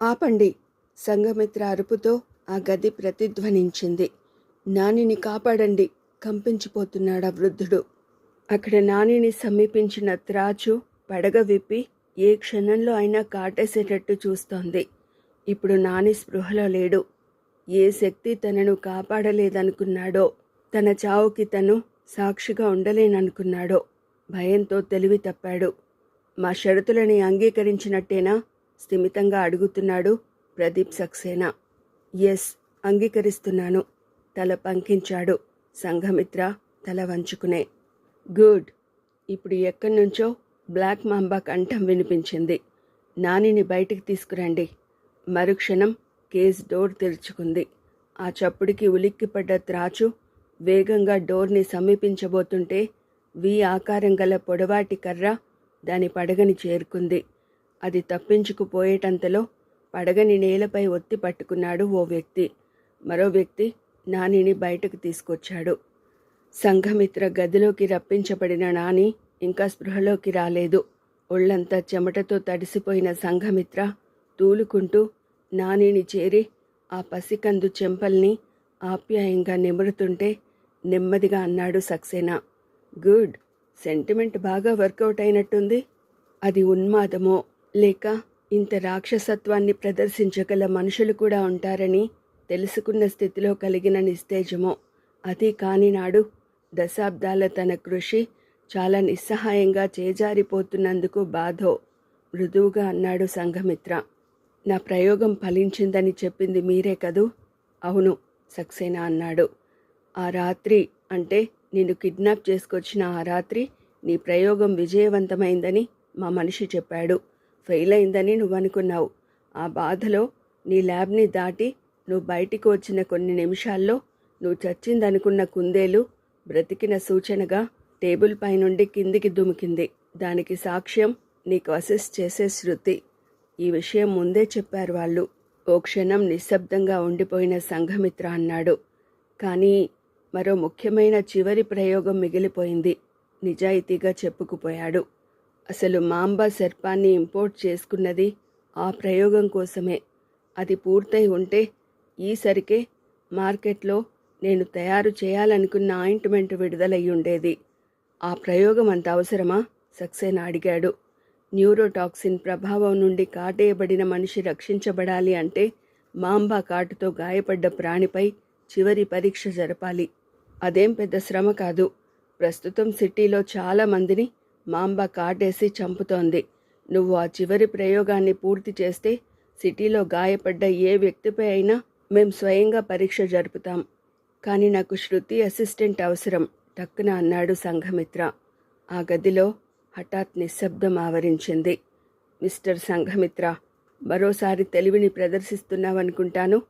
ఆపండి. సంఘమిత్ర అరుపుతో ఆ గది ప్రతిధ్వనించింది. నానిని కాపాడండి. కంపించిపోతున్నాడా వృద్ధుడు. అక్కడ నానిని సమీపించిన త్రాచు పడగ విప్పి ఏ క్షణంలో అయినా కాటేసేటట్టు చూస్తోంది. ఇప్పుడు నాని స్పృహలో లేడు. ఏ శక్తి తనను కాపాడలేదనుకున్నాడో తన చావుకి తను సాక్షిగా ఉండలేననుకున్నాడో భయంతో తెలివి తప్పాడు. మా షరతులని అంగీకరించినట్టేనా? స్థిమితంగా అడుగుతున్నాడు. ప్రదీప్ సక్సేనా. ఎస్ అంగీకరిస్తున్నాను. తల పంకించాడు. సంఘమిత్ర తల వంచుకునే. గుడ్. ఇప్పుడు ఎక్కడి నుంచో బ్లాక్ మాంబా కంఠం వినిపించింది. నానిని బయటికి తీసుకురండి. మరుక్షణం కేస్ డోర్ తెరుచుకుంది. ఆ చప్పుడికి ఉలిక్కిపడ్డ త్రాచు వేగంగా డోర్ని సమీపించబోతుంటే వి ఆకారం గల పొడవాటి కర్ర దాని పడగని చేరుకుంది. అది తప్పించుకుపోయేటంతలో పడగని నేలపై ఒత్తి పట్టుకున్నాడు ఓ వ్యక్తి. మరో వ్యక్తి నానిని బయటకు తీసుకొచ్చాడు. సంఘమిత్ర గదిలోకి రప్పించబడిన నాని ఇంకా స్పృహలోకి రాలేదు. ఒళ్ళంతా చెమటతో తడిసిపోయిన సంఘమిత్ర తూలుకుంటూ నానిని చేరి ఆ పసికందు చెంపల్ని ఆప్యాయంగా నిమురుతుంటే నెమ్మదిగా అన్నాడు సక్సేనా. గుడ్ సెంటిమెంట్ బాగా వర్కౌట్ అయినట్టుంది. అది ఉన్మాదమో? లేక ఇంత రాక్షసత్వాన్ని ప్రదర్శించగల మనుషులు కూడా ఉంటారని తెలుసుకున్న స్థితిలో కలిగిన నిస్తేజమో. అది కాని నాడు దశాబ్దాల తన కృషి చాలా నిస్సహాయంగా చేజారిపోతున్నందుకు బాధో. మృదువుగా అన్నాడు సంఘమిత్ర. నా ప్రయోగం ఫలించిందని చెప్పింది మీరే కదూ? అవును సక్సేనా అన్నాడు. ఆ రాత్రి అంటే నిన్ను కిడ్నాప్ చేసుకొచ్చిన ఆ రాత్రి నీ ప్రయోగం విజయవంతమైందని మా మనిషి చెప్పాడు. ఫెయిల్ అయిందని నువ్వు అనుకున్నావు. ఆ బాధలో నీ ల్యాబ్ని దాటి నువ్వు బయటికి వచ్చిన కొన్ని నిమిషాల్లో నువ్వు చచ్చిందనుకున్న కుందేలు బ్రతికిన సూచనగా టేబుల్ పైనుండి కిందికి దుమికింది. దానికి సాక్ష్యం నీకు అసిస్ట్ చేసే శృతి. ఈ విషయం ముందే చెప్పారు వాళ్ళు. ఓ క్షణం నిశ్శబ్దంగా ఉండిపోయిన సంఘమిత్ర అన్నాడు. కానీ మరో ముఖ్యమైన చివరి ప్రయోగం మిగిలిపోయింది. నిజాయితీగా చెప్పుకుపోయాడు. అసలు మాంబా సర్పాన్ని ఇంపోర్ట్ చేసుకున్నది ఆ ప్రయోగం కోసమే. అది పూర్తయి ఉంటే ఈసరికే మార్కెట్లో నేను తయారు చేయాలనుకున్న ఆయింట్మెంట్ విడుదలయ్యి ఉండేది ఆ ప్రయోగం అంత అవసరమా? సక్సేనా అడిగాడు. న్యూరోటాక్సిన్ ప్రభావం నుండి కాటేయబడిన మనిషి రక్షించబడాలి అంటే మాంబా కాటుతో గాయపడ్డ ప్రాణిపై చివరి పరీక్ష జరపాలి. అదేం పెద్ద శ్రమ కాదు. ప్రస్తుతం సిటీలో చాలా మందిని మాంబ కాటేసి చంపుతోంది. నువ్వు ఆ చివరి ప్రయోగాన్ని పూర్తి చేస్తే సిటీలో గాయపడ్డ ఏ వ్యక్తిపై అయినా మేం స్వయంగా పరీక్ష జరుపుతాం. కానీ నాకు శృతి అసిస్టెంట్ అవసరం టక్కున అన్నాడు సంఘమిత్ర. ఆ గదిలో హఠాత్ నిశ్శబ్దం ఆవరించింది. మిస్టర్ సంఘమిత్ర మరోసారి తెలివిని ప్రదర్శిస్తున్నావనుకుంటాను?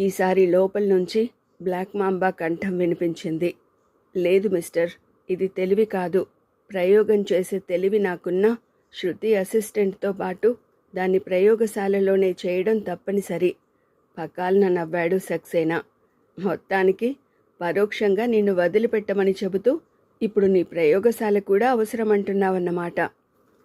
ఈసారి లోపల నుంచి బ్లాక్ మాంబా కంఠం వినిపించింది. లేదు మిస్టర్ ఇది తెలివి కాదు. ప్రయోగం చేసే తెలివి నాకున్న శృతి అసిస్టెంట్తో పాటు దాన్ని ప్రయోగశాలలోనే చేయడం తప్పనిసరి. పకాలన నవ్వాడు సక్సేనా. మొత్తానికి పరోక్షంగా నిన్ను వదిలిపెట్టమని చెబుతూ ఇప్పుడు నీ ప్రయోగశాల కూడా అవసరమంటున్నావన్నమాట.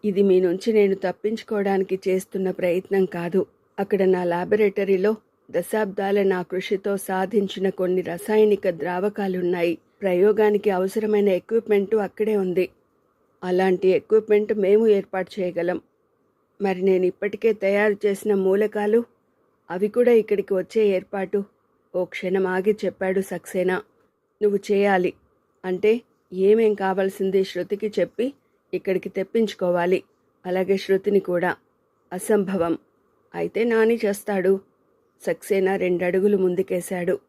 ఇది మీ నుంచి నేను తప్పించుకోవడానికి చేస్తున్న ప్రయత్నం కాదు. అక్కడ నా లాబొరేటరీలో దశాబ్దాల నా కృషితో సాధించిన కొన్ని రసాయనిక ద్రావకాలున్నాయి. ప్రయోగానికి అవసరమైన ఎక్విప్మెంటు అక్కడే ఉంది. అలాంటి ఎక్విప్మెంట్ మేము ఏర్పాటు చేయగలం. మరి నేను ఇప్పటికే తయారు చేసిన మూలకాలు అవి కూడా ఇక్కడికి వచ్చే ఏర్పాటు. ఓ క్షణం ఆగి చెప్పాడు సక్సేనా. నువ్వు చేయాలి. అంటే ఏమేం కావాల్సింది శృతికి చెప్పి ఇక్కడికి తెప్పించుకోవాలి. అలాగే శృతిని కూడా. అసంభవం. అయితే నాని చేస్తాడు. సక్సేనా రెండడుగులు ముందుకేశాడు.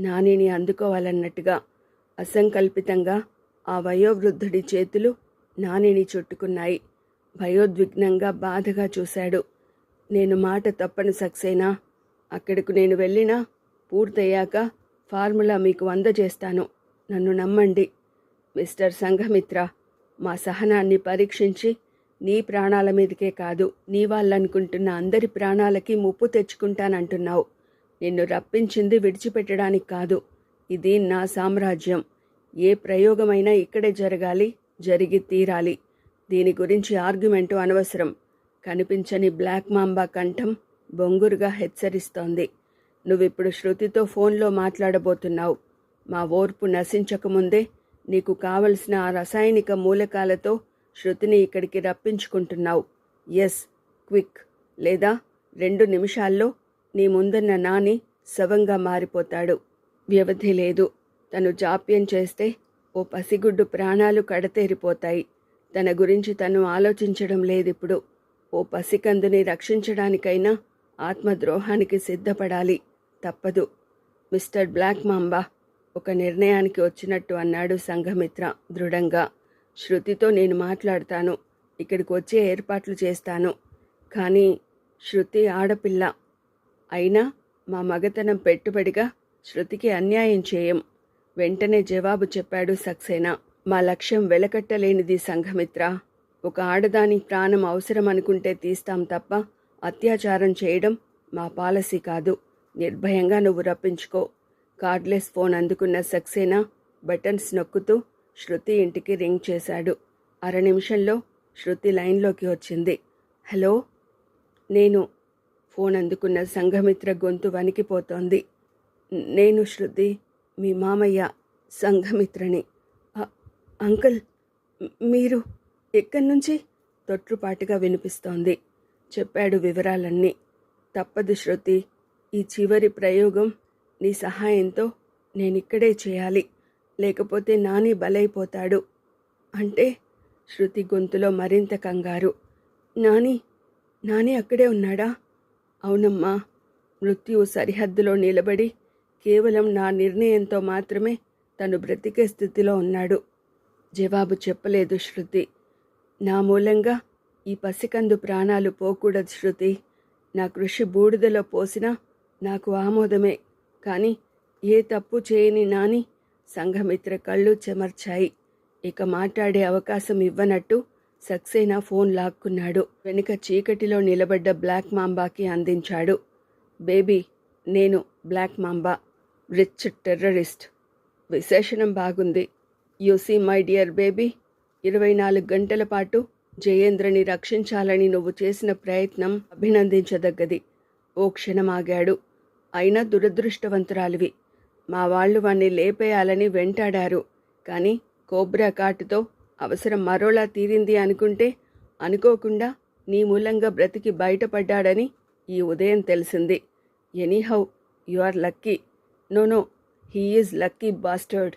నానిని అందుకోవాలన్నట్టుగా అసంకల్పితంగా ఆ వయోవృద్ధుడి చేతులు నానిని చుట్టుకున్నాయి. భయోద్విగ్నంగా బాధగా చూశాడు. నేను మాట తప్పని సక్సేనా? అక్కడకు నేను వెళ్ళినా? పూర్తయ్యాక ఫార్ములా మీకు అందజేస్తాను. నన్ను నమ్మండి. మిస్టర్ సంఘమిత్ర మా సహనాన్ని పరీక్షించి నీ ప్రాణాల మీదకే కాదు నీ వాళ్ళనుకుంటున్న అందరి ప్రాణాలకి ముప్పు తెచ్చుకుంటానంటున్నావు. నిన్ను రప్పించింది విడిచిపెట్టడానికి కాదు. ఇది నా సామ్రాజ్యం. ఏ ప్రయోగమైనా ఇక్కడే జరగాలి. జరిగి తీరాలి. దీని గురించి ఆర్గ్యుమెంటు అనవసరం. కనిపించని బ్లాక్ మాంబా కంఠం బొంగురుగా హెచ్చరిస్తోంది. నువ్విప్పుడు శృతితో ఫోన్లో మాట్లాడబోతున్నావు. మా ఓర్పు నశించకముందే నీకు కావలసిన ఆ రసాయనిక మూలకాలతో శృతిని ఇక్కడికి రప్పించుకుంటున్నావు. Yes quick. లేదా రెండు నిమిషాల్లో నీ ముందున్న నాని శవంగా మారిపోతాడు. వ్యవధి లేదు. తను జాప్యం చేస్తే ఓ పసిగుడ్డు ప్రాణాలు కడతేరిపోతాయి. తన గురించి తను ఆలోచించడం లేదిప్పుడు. ఓ పసికందుని రక్షించడానికైనా ఆత్మద్రోహానికి సిద్ధపడాలి. తప్పదు. మిస్టర్ బ్లాక్ మాంబా ఒక నిర్ణయానికి వచ్చినట్టు అన్నాడు సంఘమిత్ర దృఢంగా. శృతితో నేను మాట్లాడతాను. ఇక్కడికి వచ్చే ఏర్పాట్లు చేస్తాను. కానీ శృతి ఆడపిల్ల. అయినా మా మగతనం పెట్టుబడిగా శృతికి అన్యాయం చేయం. వెంటనే జవాబు చెప్పాడు సక్సేనా. మా లక్ష్యం వెలకట్టలేనిది సంఘమిత్ర. ఒక ఆడదాని ప్రాణం అవసరం అనుకుంటే తీస్తాం తప్ప అత్యాచారం చేయడం మా పాలసీ కాదు. నిర్భయంగా నువ్వు రప్పించుకో. కార్డ్లెస్ ఫోన్ అందుకున్న సక్సేనా బటన్స్ నొక్కుతూ శృతి ఇంటికి రింగ్ చేశాడు. అర నిమిషంలో శృతి లైన్లోకి వచ్చింది. హలో? నేను ఫోన్ అందుకున్న సంఘమిత్ర గొంతు వణికిపోతోంది. నేను శృతి? మీ మామయ్య సంఘమిత్రని. అంకుల్ మీరు ఎక్కడి నుంచి? తొట్రుపాటుగా వినిపిస్తోంది. చెప్పాడు వివరాలన్నీ. తప్పదు శృతి ఈ చివరి ప్రయోగం నీ సహాయంతో నేనిక్కడే చేయాలి. లేకపోతే నాని బలైపోతాడు. అంటే? శృతి గొంతులో మరింత కంగారు. నాని నాని అక్కడే ఉన్నాడా? అవునమ్మా మృత్యువు సరిహద్దులో నిలబడి కేవలం నా నిర్ణయంతో మాత్రమే తను బ్రతికే స్థితిలో ఉన్నాడు. జవాబు చెప్పలేదు శృతి. నా మూలంగా ఈ పసికందు ప్రాణాలు పోకూడదు శృతి. నా కృషి బూడిదలో పోసినా నాకు ఆమోదమే. కానీ ఏ తప్పు చేయని నాని సంఘమిత్ర కళ్ళు చెమర్చాయి. ఇక మాట్లాడే అవకాశం ఇవ్వనట్టు సక్సేనా ఫోన్ లాక్కున్నాడు. వెనుక చీకటిలో నిలబడ్డ బ్లాక్ మాంబాకి అందించాడు. బేబీ నేను బ్లాక్ మాంబా. రిచ్ టెర్రరిస్ట్ విశేషణం బాగుంది. You see my dear baby ఇరవై నాలుగు గంటల పాటు జయేంద్రని రక్షించాలని నువ్వు చేసిన ప్రయత్నం అభినందించదగ్గది. ఓ క్షణం ఆగాడు. అయినా దురదృష్టవంతురాలివి. మా వాళ్ళు వాణ్ణి లేపేయాలని వెంటాడారు. కానీ కోబ్రా కాటుతో అవసరం మరోలా తీరింది అనుకుంటే అనుకోకుండా నీ మూలంగా బ్రతికి బయటపడ్డాడని ఈ ఉదయం తెలిసింది. Anyhow you are lucky no no he is lucky bastard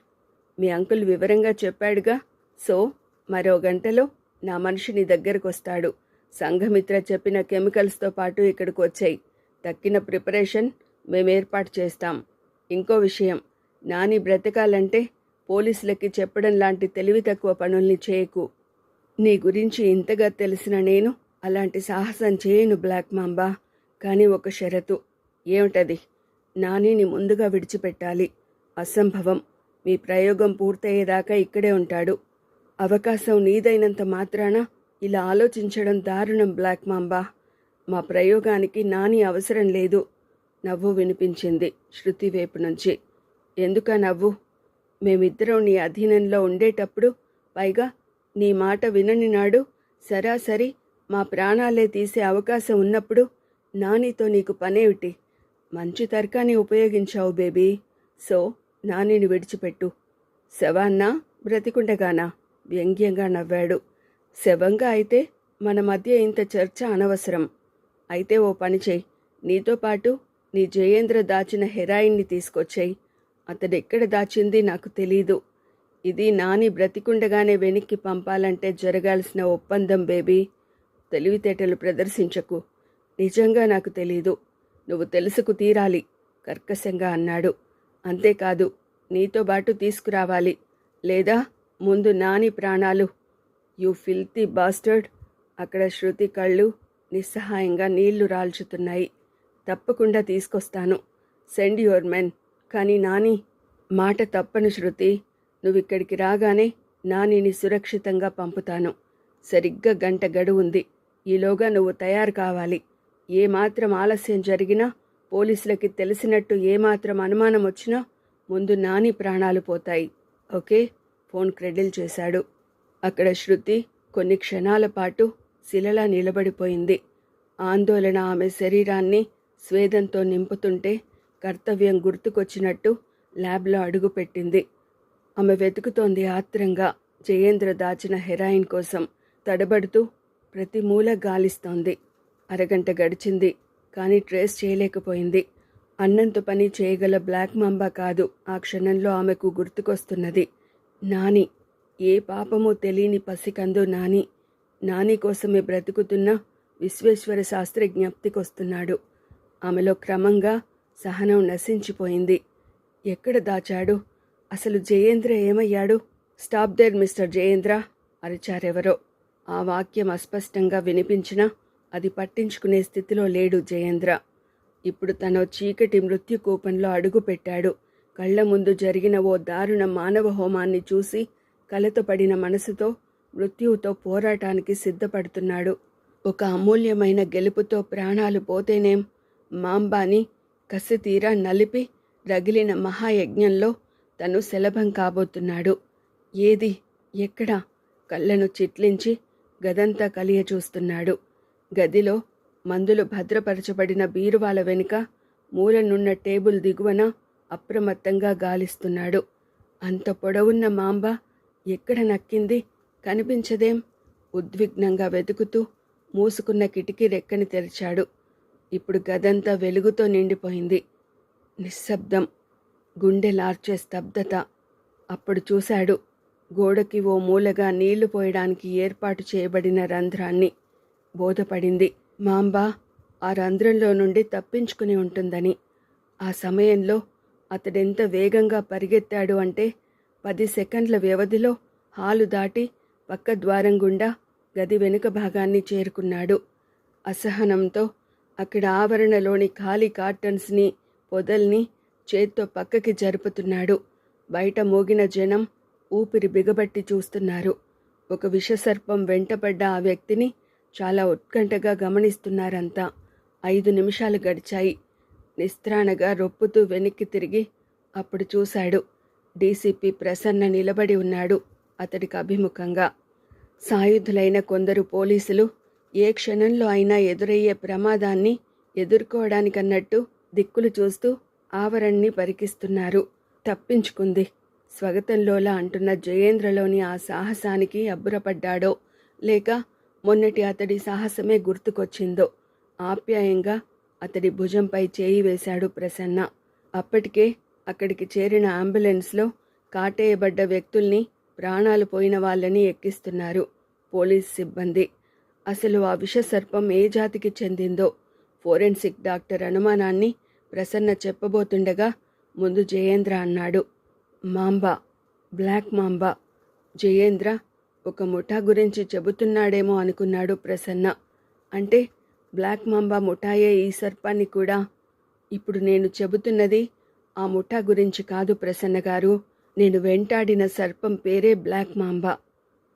me uncle వివరంగా చెప్పాడుగా. సో మరో గంటలో నా మనిషి నీ దగ్గరకు వస్తాడు. సంఘమిత్ర చెప్పిన కెమికల్స్తో పాటు ఇక్కడికి వచ్చాయి. తక్కిన ప్రిపరేషన్ మేము ఏర్పాటు చేస్తాం. ఇంకో విషయం. నాని బ్రతకాలంటే పోలీసులకి చెప్పడం లాంటి తెలివి తక్కువ పనుల్ని చేయకు. నీ గురించి ఇంతగా తెలిసిన నేను అలాంటి సాహసం చేయను బ్లాక్ మాంబా. కానీ ఒక షరతు. ఏమిటది? నానిని ముందుగా విడిచిపెట్టాలి. అసంభవం. మీ ప్రయోగం పూర్తయ్యేదాకా ఇక్కడే ఉంటాడు. అవకాశం నీదైనంత మాత్రాన ఇలా ఆలోచించడం దారుణం బ్లాక్ మాంబా. మా ప్రయోగానికి నాని అవసరం లేదు. నవ్వు వినిపించింది శృతి వైపు నుంచి. ఎందుక నవ్వు? మేమిద్దరం నీ అధీనంలో ఉండేటప్పుడు పైగా నీ మాట వినని నాడు సరాసరి మా ప్రాణాలే తీసే అవకాశం ఉన్నప్పుడు నానితో నీకు పనేమిటి? మంచి తర్కాన్ని ఉపయోగించావు బేబీ. సో నానిని విడిచిపెట్టు. శవాన్నా బ్రతికుండగానా? వ్యంగ్యంగా నవ్వాడు. శవంగా అయితే మన మధ్య ఇంత చర్చ అనవసరం. అయితే ఓ పని చేయి. నీతో పాటు నీ జయేంద్ర దాచిన హెరాయిన్ని తీసుకొచ్చేయి. అతడెక్కడ దాచింది నాకు తెలీదు. ఇది నాని బ్రతికుండగానే వెనక్కి పంపాలంటే జరగాల్సిన ఒప్పందం బేబీ. తెలివితేటలు ప్రదర్శించకు. నిజంగా నాకు తెలీదు. నువ్వు తెలుసుకు తీరాలి కర్కశంగా అన్నాడు. అంతేకాదు నీతో బాటు తీసుకురావాలి. లేదా ముందు నాని ప్రాణాలు. You filthy bastard. అక్కడ శృతి కళ్ళు నిస్సహాయంగా నీళ్ళు రాల్చుతున్నాయి. తప్పకుండా తీసుకొస్తాను. Send your men. కానీ నాని మాట తప్పను శృతి. నువ్విక్కడికి రాగానే నానిని సురక్షితంగా పంపుతాను. సరిగ్గా గంట గడువు ఉంది. ఈలోగా నువ్వు తయారు కావాలి. ఏమాత్రం ఆలస్యం జరిగినా పోలీసులకి తెలిసినట్టు ఏమాత్రం అనుమానం వచ్చినా ముందు నాని ప్రాణాలు పోతాయి. ఓకే? ఫోన్ క్రెడిల్ చేశాడు. అక్కడ శృతి కొన్ని క్షణాల పాటు శిలలా నిలబడిపోయింది. ఆందోళన ఆమె శరీరాన్ని స్వేదంతో నింపుతుంటే కర్తవ్యం గుర్తుకొచ్చినట్టు ల్యాబ్లో అడుగుపెట్టింది. ఆమె వెతుకుతోంది ఆత్రంగా జయేంద్ర దాచిన హెరాయిన్ కోసం తడబడుతూ ప్రతి మూల గాలిస్తోంది. అరగంట గడిచింది కానీ ట్రేస్ చేయలేకపోయింది. అన్నంత పని చేయగల బ్లాక్ మంబా కాదు ఆ క్షణంలో ఆమెకు గుర్తుకొస్తున్నది. నాని ఏ పాపమో తెలియని పసికందు నాని. నాని కోసమే బ్రతుకుతున్న విశ్వేశ్వర శాస్త్రి జ్ఞప్తికొస్తున్నాడు. ఆమెలో క్రమంగా సహనం నశించిపోయింది. ఎక్కడ దాచాడు? అసలు జయేంద్ర ఏమయ్యాడు? స్టాప్ దేర్ మిస్టర్ జయేంద్ర అరిచారెవరో? ఆ వాక్యం అస్పష్టంగా వినిపించినా అది పట్టించుకునే స్థితిలో లేడు జయేంద్ర. ఇప్పుడు తన చీకటి మృత్యు కూపంలో అడుగుపెట్టాడు కళ్ళ ముందు జరిగిన ఓ దారుణ మానవ హోమాన్ని చూసి కలతపడిన మనసుతో మృత్యువుతో పోరాటానికి సిద్ధపడుతున్నాడు. ఒక అమూల్యమైన గెలుపుతో ప్రాణాలు పోతేనేం? మాంబాని కసితీరా నలిపి రగిలిన మహాయజ్ఞంలో తను శలభం కాబోతున్నాడు. ఏది? ఎక్కడ? కళ్ళను చిట్లించి గదంతా కలియ చూస్తున్నాడు గదిలో మందులు భద్రపరచబడిన బీరువాల వెనుక మూలనున్న టేబుల్ దిగువన అప్రమత్తంగా గాలిస్తున్నాడు. అంత పొడవున్న మాంబ ఎక్కడ నక్కింది? కనిపించదేం? ఉద్విగ్నంగా వెతుకుతూ మూసుకున్న కిటికీ రెక్కని తెరిచాడు. ఇప్పుడు గదంతా వెలుగుతో నిండిపోయింది. నిశ్శబ్దం. గుండె లార్చే స్తబ్దత. అప్పుడు చూశాడు గోడకి ఓ మూలగా నీళ్ళు పోయడానికి ఏర్పాటు చేయబడిన రంధ్రాన్ని. బోధపడింది. మాంబా ఆ రంధ్రంలో నుండి తప్పించుకుని ఉంటుందని. ఆ సమయంలో అతడెంత వేగంగా పరిగెత్తాడు అంటే పది సెకండ్ల వ్యవధిలో హాలు దాటి పక్క ద్వారం గుండా గది వెనుక భాగాన్ని చేరుకున్నాడు. అసహనంతో అక్కడ ఆవరణలోని ఖాళీ కార్టన్స్ని పొదల్ని చేత్తో పక్కకి జరుపుతున్నాడు. బయట మోగిన జనం ఊపిరి బిగబట్టి చూస్తున్నారు. ఒక విషసర్పం వెంటపడ్డ ఆ వ్యక్తిని చాలా ఉత్కంఠగా గమనిస్తున్నారంతా. ఐదు నిమిషాలు గడిచాయి. నిస్త్రాణగా రొప్పుతూ వెనక్కి తిరిగి అప్పుడు చూశాడు. డీసీపీ ప్రసన్న నిలబడి ఉన్నాడు అతడికి అభిముఖంగా. సాయుధులైన కొందరు పోలీసులు ఏ క్షణంలో అయినా ఎదురయ్యే ప్రమాదాన్ని ఎదుర్కోవడానికన్నట్టు దిక్కులు చూస్తూ ఆవరణ్ణి పరికిస్తున్నారు. తప్పించుకుంది. స్వగతంలోలా అంటున్న జయేంద్రలోని ఆ సాహసానికి అబ్బురపడ్డాడో లేక మొన్నటి అతడి సాహసమే గుర్తుకొచ్చిందో. ఆప్యాయంగా అతడి భుజంపై చేయి వేశాడు ప్రసన్న. అప్పటికే అక్కడికి చేరిన అంబులెన్స్లో కాటేయబడ్డ వ్యక్తుల్ని ప్రాణాలు పోయిన వాళ్ళని ఎక్కిస్తున్నారు పోలీస్ సిబ్బంది. అసలు ఆ విషసర్పం ఏ జాతికి చెందిందో? ఫోరెన్సిక్ డాక్టర్ అనుమానాన్ని ప్రసన్న చెప్పబోతుండగా ముందు జయేంద్ర అన్నాడు. Mamba black mamba. జయేంద్ర ఒక ముఠా గురించి చెబుతున్నాడేమో అనుకున్నాడు ప్రసన్న. అంటే బ్లాక్ మాంబా ముఠాయే ఈ సర్పాన్ని కూడా? ఇప్పుడు నేను చెబుతున్నది ఆ ముఠా గురించి కాదు ప్రసన్న గారు. నేను వెంటాడిన సర్పం పేరే బ్లాక్ మాంబా.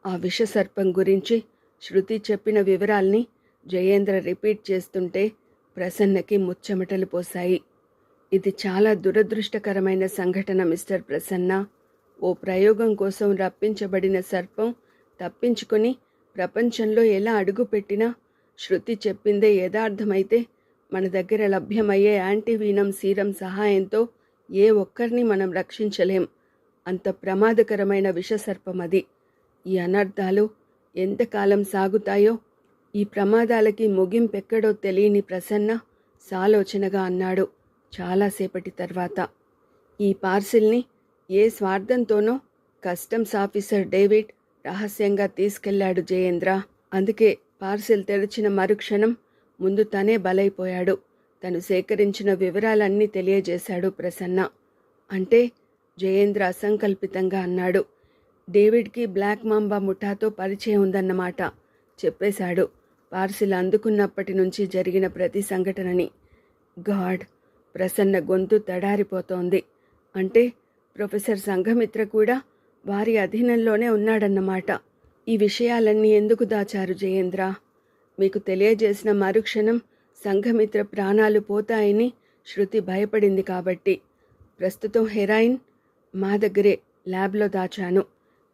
ఆ విష సర్పం గురించి శృతి చెప్పిన వివరాల్ని జయేంద్ర రిపీట్ చేస్తుంటే ప్రసన్నకి ముచ్చమటలు పోశాయి. ఇది చాలా దురదృష్టకరమైన సంఘటన మిస్టర్ ప్రసన్న. ఓ ప్రయోగం కోసం రప్పించబడిన సర్పం తప్పించుకొని ప్రపంచంలో ఎలా అడుగుపెట్టినా శృతి చెప్పిందే యథార్థమైతే మన దగ్గర లభ్యమయ్యే యాంటీవీనం సీరం సహాయంతో ఏ ఒక్కరిని మనం రక్షించలేం. అంత ప్రమాదకరమైన విషసర్పం అది. ఈ అనర్థాలు ఎంతకాలం సాగుతాయో ఈ ప్రమాదాలకి ముగింపెక్కడో తెలియని ప్రసన్న సాలోచనగా అన్నాడు చాలాసేపటి తర్వాత. ఈ పార్సిల్ని ఏ స్వార్థంతోనో కస్టమ్స్ ఆఫీసర్ డేవిడ్ రహస్యంగా తీసుకెళ్ళాడు జయేంద్ర. అందుకే పార్సిల్ తెరిచిన మరుక్షణం ముందు తనే బలైపోయాడు. తను సేకరించిన వివరాలన్నీ తెలియజేశాడు ప్రసన్న. అంటే జయేంద్ర అసంకల్పితంగా అన్నాడు. డేవిడ్కి బ్లాక్ మాంబా ముఠాతో పరిచయం ఉందన్నమాట చెప్పేశాడు. పార్సిల్ అందుకున్నప్పటి నుంచి జరిగిన ప్రతి సంఘటనని. గాడ్ ప్రసన్న గొంతు తడారిపోతోంది. అంటే ప్రొఫెసర్ సంఘమిత్ర కూడా వారి అధీనంలోనే ఉన్నాడన్నమాట. ఈ విషయాలన్నీ ఎందుకు దాచారు జయేంద్ర? మీకు తెలియజేసిన మరుక్షణం సంఘమిత్ర ప్రాణాలు పోతాయని శృతి భయపడింది కాబట్టి. ప్రస్తుతం హెరాయిన్ మా దగ్గరే ల్యాబ్లో దాచాను.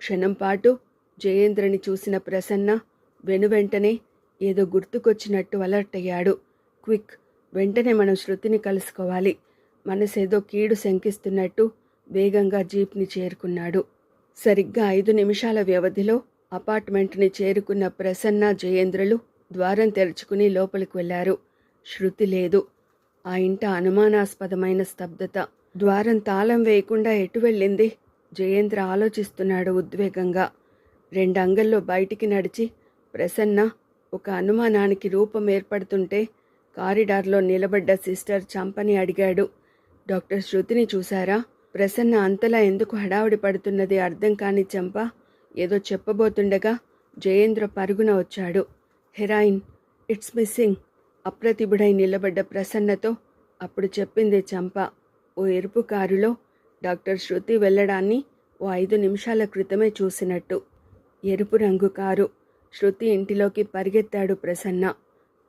క్షణం పాటు జయేంద్రని చూసిన ప్రసన్న వెనువెంటనే ఏదో గుర్తుకొచ్చినట్టు అలర్ట్ అయ్యాడు. క్విక్! వెంటనే మనం శృతిని కలుసుకోవాలి. మనసేదో కీడు శంకిస్తున్నట్టు వేగంగా జీప్ని చేరుకున్నాడు. సరిగ్గా ఐదు నిమిషాల వ్యవధిలో అపార్ట్మెంట్ని చేరుకున్న ప్రసన్న జయేంద్రలు ద్వారం తెరుచుకుని లోపలికి వెళ్ళారు శృతి లేదు. ఆ ఇంట అనుమానాస్పదమైన స్తబ్దత. ద్వారం తాళం వేయకుండా ఎటు వెళ్ళింది? జయేంద్ర ఆలోచిస్తున్నాడు ఉద్వేగంగా. రెండంగల్లో బయటికి నడిచి ప్రసన్న ఒక అనుమానానికి రూపం ఏర్పడుతుంటే కారిడార్లో నిలబడ్డ సిస్టర్ చంపని అడిగాడు. డాక్టర్ శృతిని చూశారా? ప్రసన్న అంతలా ఎందుకు హడావుడి పడుతున్నది అర్థం కాని చంప ఏదో చెప్పబోతుండగా జయేంద్ర పరుగున వచ్చాడు. Heroin it's missing. అప్రతిభుడై నిలబడ్డ ప్రసన్నతో అప్పుడు చెప్పింది చంప. ఓ ఎరుపు కారులో డాక్టర్ శృతి వెళ్ళడాన్ని ఓ ఐదు నిమిషాల క్రితమే చూసినట్టు. ఎరుపు రంగు కారు. శృతి ఇంటిలోకి పరిగెత్తాడు ప్రసన్న.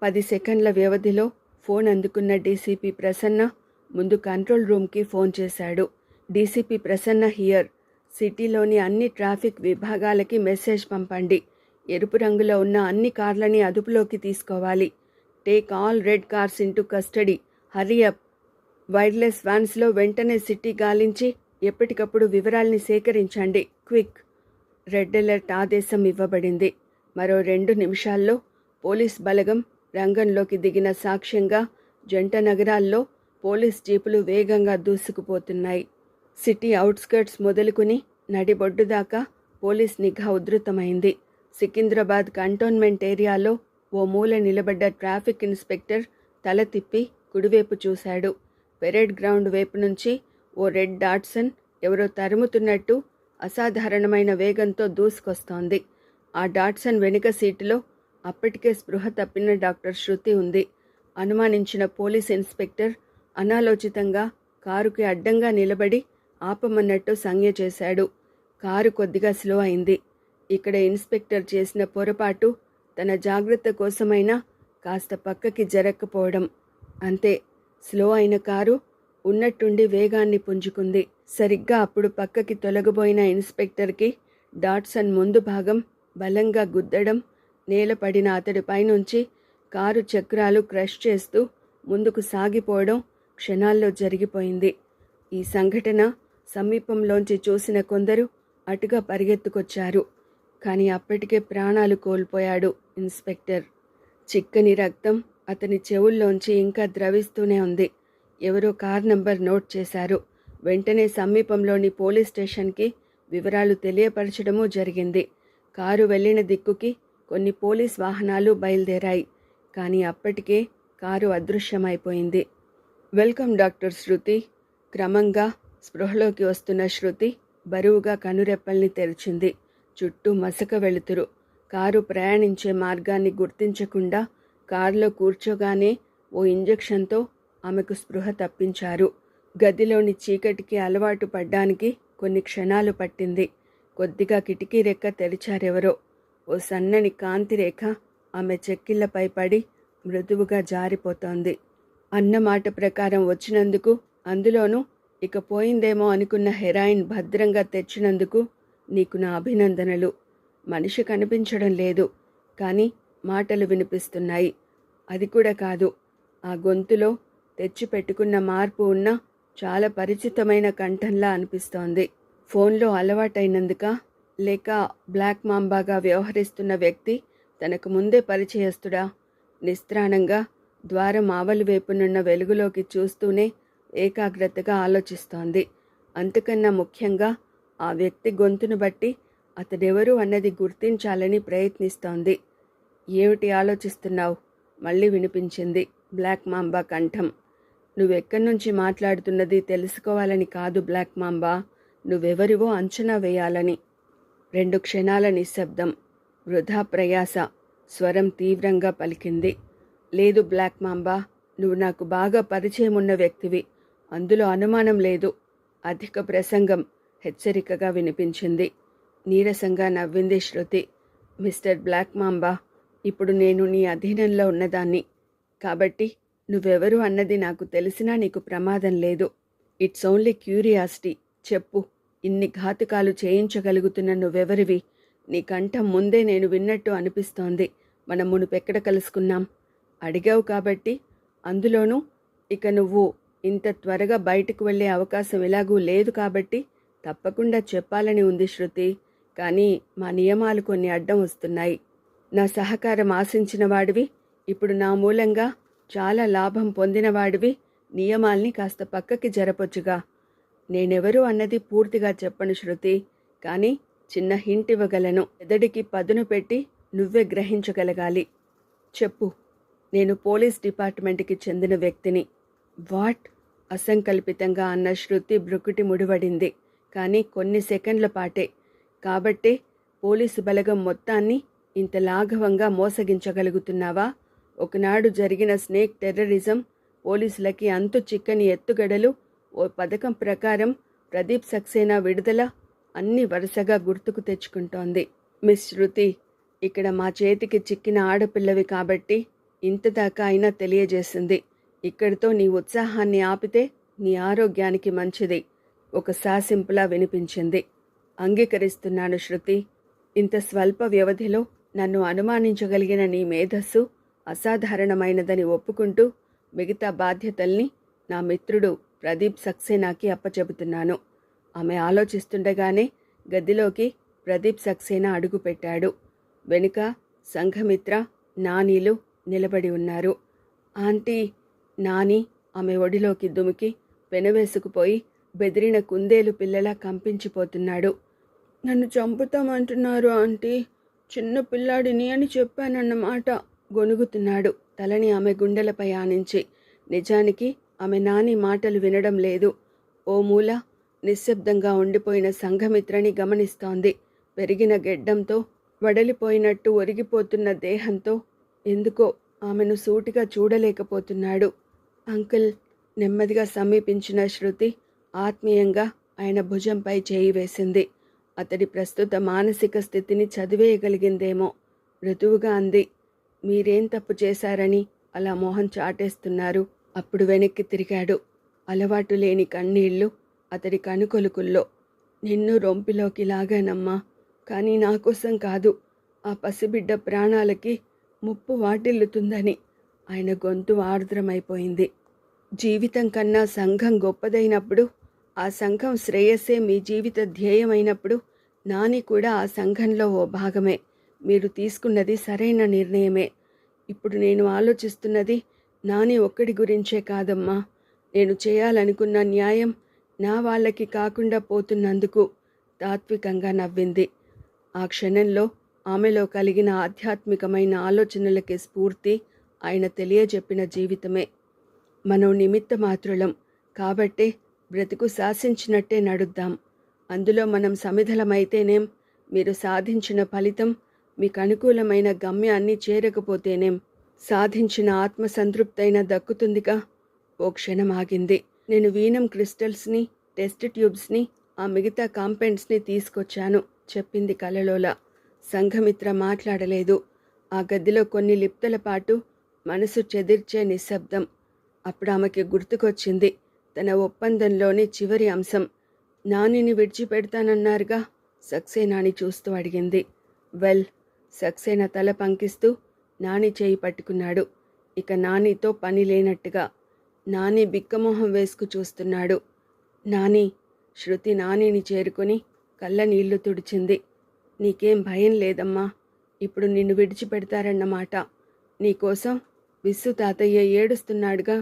పది సెకండ్ల వ్యవధిలో ఫోన్ అందుకున్న డీసీపీ ప్రసన్న ముందు కంట్రోల్ రూమ్కి ఫోన్ చేశాడు. డీసీపీ ప్రసన్న హియర్ సిటీలోని అన్ని ట్రాఫిక్ విభాగాలకి మెసేజ్ పంపండి. ఎరుపు రంగులో ఉన్న అన్ని కార్లని అదుపులోకి తీసుకోవాలి. Take all red cars into custody. Hurry up wireless వ్యాన్స్లో వెంటనే సిటీ గాలించి ఎప్పటికప్పుడు వివరాల్ని సేకరించండి. క్విక్. రెడ్ అలర్ట్ ఆదేశం ఇవ్వబడింది. మరో రెండు నిమిషాల్లో పోలీస్ బలగం రంగంలోకి దిగిన సాక్ష్యంగా జంట నగరాల్లో పోలీస్ జీపులు వేగంగా దూసుకుపోతున్నాయి. సిటీ అవుట్స్కర్ట్స్ మొదలుకుని నడిబొడ్డు దాకా పోలీస్ నిఘా ఉధృతమైంది. సికింద్రాబాద్ కంటోన్మెంట్ ఏరియాలో ఓ మూల నిలబడ్డ ట్రాఫిక్ ఇన్స్పెక్టర్ తల తిప్పి కుడివైపు చూశాడు. పెరేడ్ గ్రౌండ్ వైపు నుంచి ఓ రెడ్ డాట్సన్ ఎవరో తరుముతున్నట్టు అసాధారణమైన వేగంతో దూసుకొస్తోంది. ఆ డాట్సన్ వెనుక సీటులో అప్పటికే స్పృహ తప్పిన డాక్టర్ శృతి ఉంది. అనుమానించిన పోలీస్ ఇన్స్పెక్టర్ అనాలోచితంగా కారుకి అడ్డంగా నిలబడి ఆపమన్నట్టు సంజ్ఞ చేశాడు. కారు కొద్దిగా స్లో అయింది. ఇక్కడ ఇన్స్పెక్టర్ చేసిన పొరపాటు తన జాగ్రత్త కోసమైనా కాస్త పక్కకి జరక్కపోవడం. అంతే స్లో అయిన కారు ఉన్నట్టుండి వేగాన్ని పుంజుకుంది. సరిగ్గా అప్పుడు పక్కకి తొలగబోయిన ఇన్స్పెక్టర్కి డాట్సన్ ముందు భాగం బలంగా గుద్దడం నేలపడిన అతడి పైనుంచి కారు చక్రాలు క్రష్ చేస్తూ ముందుకు సాగిపోవడం క్షణాల్లో జరిగిపోయింది. ఈ సంఘటన సమీపంలోంచి చూసిన కొందరు అటుగా పరిగెత్తుకొచ్చారు. కానీ అప్పటికే ప్రాణాలు కోల్పోయాడు ఇన్స్పెక్టర్. చిక్కని రక్తం అతని చెవుల్లోంచి ఇంకా ద్రవిస్తూనే ఉంది. ఎవరో కార్ నంబర్ నోట్ చేశారు. వెంటనే సమీపంలోని పోలీస్ స్టేషన్కి వివరాలు తెలియపరచడము జరిగింది. కారు వెళ్ళిన దిక్కుకి కొన్ని పోలీస్ వాహనాలు బయలుదేరాయి. కానీ అప్పటికే కారు అదృశ్యమైపోయింది. Welcome doctor Shruti. క్రమంగా స్పృహలోకి వస్తున్న శృతి బరువుగా కనురెప్పల్ని తెరిచింది. చుట్టూ మసక వెలుతురు. కారు ప్రయాణించే మార్గాన్ని గుర్తించకుండా కారులో కూర్చోగానే ఓ ఇంజెక్షన్తో ఆమెకు స్పృహ తప్పించారు. గదిలోని చీకటికి అలవాటు పడ్డానికి కొన్ని క్షణాలు పట్టింది. కొద్దిగా కిటికీ రెక్క తెరిచారెవరో. ఓ సన్నని కాంతి రేఖ ఆమె చెక్కిళ్ళపై పడి మృదువుగా జారిపోతోంది. అన్నమాట ప్రకారం వచ్చినందుకు అందులోనూ ఇక పోయిందేమో అనుకున్న హెరాయిన్ భద్రంగా తెచ్చినందుకు నీకు నా అభినందనలు. మనిషి కనిపించడం లేదు కానీ మాటలు వినిపిస్తున్నాయి. అది కూడా కాదు ఆ గొంతులో తెచ్చి పెట్టుకున్న మార్పు ఉన్న చాలా పరిచితమైన కంఠంలా అనిపిస్తోంది. ఫోన్లో అలవాటైనందుక లేక బ్లాక్ మాంబాగా వ్యవహరిస్తున్న వ్యక్తి తనకు ముందే పరిచయస్తుడా? నిస్త్రాణంగా ద్వారం ఆవలి వైపునున్న వెలుగులోకి చూస్తూనే ఏకాగ్రతగా ఆలోచిస్తోంది. అంతకన్నా ముఖ్యంగా ఆ వ్యక్తి గొంతును బట్టి అతడెవరు అన్నది గుర్తించాలని ప్రయత్నిస్తోంది. ఏమిటి ఆలోచిస్తున్నావు? మళ్ళీ వినిపించింది బ్లాక్ మాంబా కంఠం. నువ్వెక్కడి నుంచి మాట్లాడుతున్నది తెలుసుకోవాలని కాదు బ్లాక్ మాంబా. నువ్వెవరివో అంచనా వేయాలని. రెండు క్షణాల నిశ్శబ్దం వృధా ప్రయాస స్వరం తీవ్రంగా పలికింది. లేదు బ్లాక్ మాంబా నువ్వు నాకు బాగా పరిచయం ఉన్న వ్యక్తివి. అందులో అనుమానం లేదు. అధిక ప్రసంగం హెచ్చరికగా వినిపించింది. నీరసంగా నవ్వింది శృతి. మిస్టర్ బ్లాక్ మాంబా ఇప్పుడు నేను నీ అధీనంలో ఉన్నదాన్ని. కాబట్టి నువ్వెవరు అన్నది నాకు తెలిసినా నీకు ప్రమాదం లేదు. It's only curiosity. చెప్పు ఇన్ని ఘాతుకాలు చేయించగలుగుతున్న నువ్వెవరివి? నీ కంఠం ముందే నేను విన్నట్టు అనిపిస్తోంది. మనం మునుపెక్కడ కలుసుకున్నాం? అడిగావు కాబట్టి అందులోనూ ఇక నువ్వు ఇంత త్వరగా బయటకు వెళ్ళే అవకాశం ఎలాగూ లేదు కాబట్టి తప్పకుండా చెప్పాలని ఉంది శృతి. కానీ మా నియమాలు కొన్ని అడ్డం వస్తున్నాయి. నా సహకారం ఆశించిన వాడివి ఇప్పుడు నా మూలంగా చాలా లాభం పొందినవాడివి నియమాల్ని కాస్త పక్కకి జరపొచ్చుగా. నేనెవరు అన్నది పూర్తిగా చెప్పను శృతి కానీ చిన్న హింట్ ఇవ్వగలను. ఎదడికి పదును పెట్టి నువ్వే గ్రహించగలగాలి. చెప్పు. నేను పోలీస్ డిపార్ట్మెంట్కి చెందిన వ్యక్తిని. వాట్? అసంకల్పితంగా అన్న శృతి బ్రుకుటి ముడివడింది కానీ కొన్ని సెకండ్ల పాటే. కాబట్టే పోలీసు బలగం మొత్తాన్ని ఇంత లాఘవంగా మోసగించగలుగుతున్నావా? ఒకనాడు జరిగిన స్నేక్ టెర్రరిజం పోలీసులకి అంతు చిక్కని ఎత్తుగడలు ఓ పథకం ప్రకారం ప్రదీప్ సక్సేనా విడుదల అన్ని వరుసగా గుర్తుకు తెచ్చుకుంటోంది. మిస్ శృతి ఇక్కడ మా చేతికి చిక్కిన ఆడపిల్లవి కాబట్టి ఇంతదాకా అయినా తెలియజేసింది. ఇక్కడితో నీ ఉత్సాహాన్ని ఆపితే నీ ఆరోగ్యానికి మంచిది. ఒక శాసింపులా వినిపించింది. అంగీకరిస్తున్నాను శృతి. ఇంత స్వల్ప వ్యవధిలో నన్ను అనుమానించగలిగిన నీ మేధస్సు అసాధారణమైనదని ఒప్పుకుంటూ మిగతా బాధ్యతల్ని నా మిత్రుడు ప్రదీప్ సక్సేనాకి అప్పచెబుతున్నాను. ఆమె ఆలోచిస్తుండగానే గదిలోకి ప్రదీప్ సక్సేనా అడుగుపెట్టాడు. వెనుక సంఘమిత్ర నానీలు నిలబడి ఉన్నారు. ఆంటీ నాని ఆమె ఒడిలోకి దుమికి వెనవేసుకుపోయి బెదిరిన కుందేలు పిల్లలా కంపించిపోతున్నాడు. నన్ను చంపుతామంటున్నారు ఆంటీ. చిన్న పిల్లాడిని అని చెప్పానన్నమాట గొనుగుతున్నాడు తలని ఆమె గుండెలపై ఆనించి. నిజానికి ఆమె నాని మాటలు వినడం లేదు. ఓ మూల నిశ్శబ్దంగా ఉండిపోయిన సంఘమిత్రని గమనిస్తోంది. పెరిగిన గెడ్డంతో వడలిపోయినట్టు ఒరిగిపోతున్న దేహంతో ఎందుకో ఆమెను సూటిగా చూడలేకపోతున్నాడు. అంకుల్ నెమ్మదిగా సమీపించిన శృతి ఆత్మీయంగా ఆయన భుజంపై చేయి వేసింది. అతడి ప్రస్తుత మానసిక స్థితిని చదివేయగలిగిందేమో మృదువుగా అంది. మీరేం తప్పు చేశారని అలా మొహం చాటేస్తున్నారు. అప్పుడు వెనక్కి తిరిగాడు. అలవాటు లేని కన్నీళ్ళు అతడి కనుకొలుకుల్లో. నిన్ను రొంపిలోకి లాగానమ్మా కానీ నా కోసం కాదు. ఆ పసిబిడ్డ ప్రాణాలకి ముప్పు వాటిల్లుతుందని. ఆయన గొంతు ఆర్ద్రమైపోయింది. జీవితం కన్నా సంఘం గొప్పదైనప్పుడు ఆ సంఘం శ్రేయస్సే మీ జీవిత ధ్యేయమైనప్పుడు నాని కూడా ఆ సంఘంలో ఓ భాగమే. మీరు తీసుకున్నది సరైన నిర్ణయమే. ఇప్పుడు నేను ఆలోచిస్తున్నది నాని ఒక్కడి గురించే కాదమ్మా. నేను చేయాలనుకున్న న్యాయం నా వాళ్ళకి కాకుండా పోతున్నందుకు తాత్వికంగా నవ్వింది. ఆ క్షణంలో ఆమెలో కలిగిన ఆధ్యాత్మికమైన ఆలోచనలకి స్ఫూర్తి ఆయన తెలియజెప్పిన జీవితమే. మనం నిమిత్త మాత్రులం కాబట్టే బ్రతుకు శాసించినట్టే నడుద్దాం. అందులో మనం సమిధలమైతేనేం? మీరు సాధించిన ఫలితం మీకు అనుకూలమైన గమ్యాన్ని చేరకపోతేనేం? సాధించిన ఆత్మసంతృప్తైన దక్కుతుందిగా? ఓ క్షణం ఆగింది. నేను వీనం క్రిస్టల్స్ని టెస్ట్ ట్యూబ్స్ని ఆ మిగతా కాంపెంట్స్ని తీసుకొచ్చాను చెప్పింది కలలోల. సంఘమిత్ర మాట్లాడలేదు. ఆ గదిలో కొన్ని లిప్తల పాటు మనసు చెదిర్చే నిశ్శబ్దం. అప్పుడు ఆమెకి గుర్తుకొచ్చింది. తన ఒప్పందంలోని చివరి అంశం నానిని విడిచిపెడతానన్నారుగా సక్సేనాని చూస్తూ అడిగింది. వెల్ సక్సేనా తల పంకిస్తూ నాని చేయి పట్టుకున్నాడు. ఇక నానితో పని లేనట్టుగా నాని బిక్కమొహం వేసుకు చూస్తున్నాడు. నాని శృతి నానిని చేరుకుని కళ్ళ నీళ్ళు తుడిచింది. నీకేం భయం లేదమ్మా ఇప్పుడు నిన్ను విడిచిపెడతారన్నమాట. నీకోసం విస్సు తాతయ్య ఏడుస్తున్నాడుగా.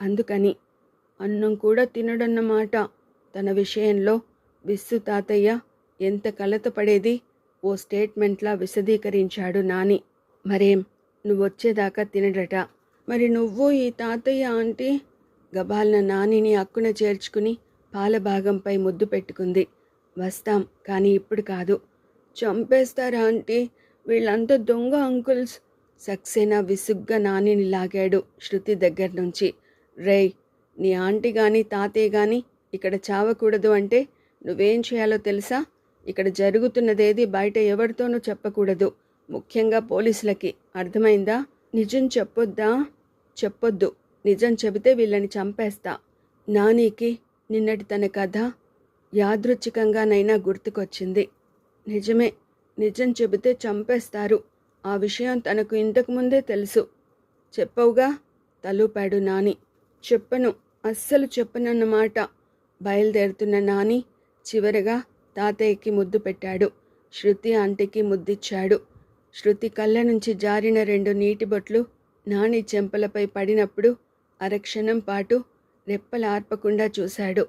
అందుకని అన్నం కూడా తినడన్నమాట తన విషయంలో విస్సు తాతయ్య ఎంత కలత పడేది? ఓ స్టేట్మెంట్లా విశదీకరించాడు నాని. మరేం నువ్వొచ్చేదాకా తినడట. మరి నువ్వు ఈ తాతయ్య ఆంటీ? గబాల్న నానిని అక్కున చేర్చుకుని పాలభాగంపై ముద్దు పెట్టుకుంది. వస్తాం కానీ ఇప్పుడు కాదు. చంపేస్తారా ఆంటీ? వీళ్ళంతా దొంగ అంకుల్స్. సక్సేనా విసుగ్గా నానిని లాగాడు శృతి దగ్గర నుంచి రేయ్ నీ ఆంటీ కానీ తాతయ్య కానీ ఇక్కడ చావకూడదు అంటే నువ్వేం చేయాలో తెలుసా? ఇక్కడ జరుగుతున్నదేది బయట ఎవరితోనూ చెప్పకూడదు. ముఖ్యంగా పోలీసులకి. అర్థమైందా? నిజం చెప్పొద్దా? చెప్పొద్దు. నిజం చెబితే వీళ్ళని చంపేస్తా. నానీకి నిన్నటి తన కథ యాదృచ్ఛికంగానైనా గుర్తుకొచ్చింది. నిజమే. నిజం చెబితే చంపేస్తారు. ఆ విషయం తనకు ఇంతకు ముందే తెలుసు. చెప్పవుగా? తలూపాడు నాని. చెప్పను అస్సలు చెప్పనన్నమాట. బయలుదేరుతున్న నాని చివరగా తాతయ్యకి ముద్దు పెట్టాడు. శృతి ఆంటీకి ముద్దిచ్చాడు. శృతి కళ్ళ నుంచి జారిన రెండు నీటి బొట్లు నాని చెంపలపై పడినప్పుడు అరక్షణం పాటు రెప్పలార్పకుండా చూశాడు.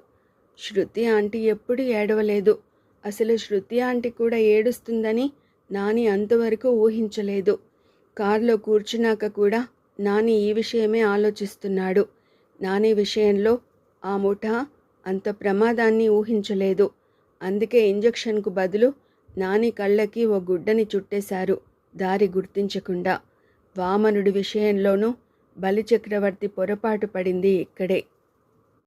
శృతి ఆంటీ ఎప్పుడూ ఏడవలేదు. అసలు శృతి ఆంటీ కూడా ఏడుస్తుందని నాని అంతవరకు ఊహించలేదు. కారులో కూర్చున్నాక కూడా నాని ఈ విషయమే ఆలోచిస్తున్నాడు. నాని విషయంలో ఆ ముఠా అంత ప్రమాదాన్ని ఊహించలేదు. అందుకే ఇంజెక్షన్కు బదులు నాని కళ్ళకి ఓ గుడ్డని చుట్టేశారు దారి గుర్తించకుండా. వామనుడి విషయంలోనూ బలిచక్రవర్తి పొరపాటు పడింది ఇక్కడే.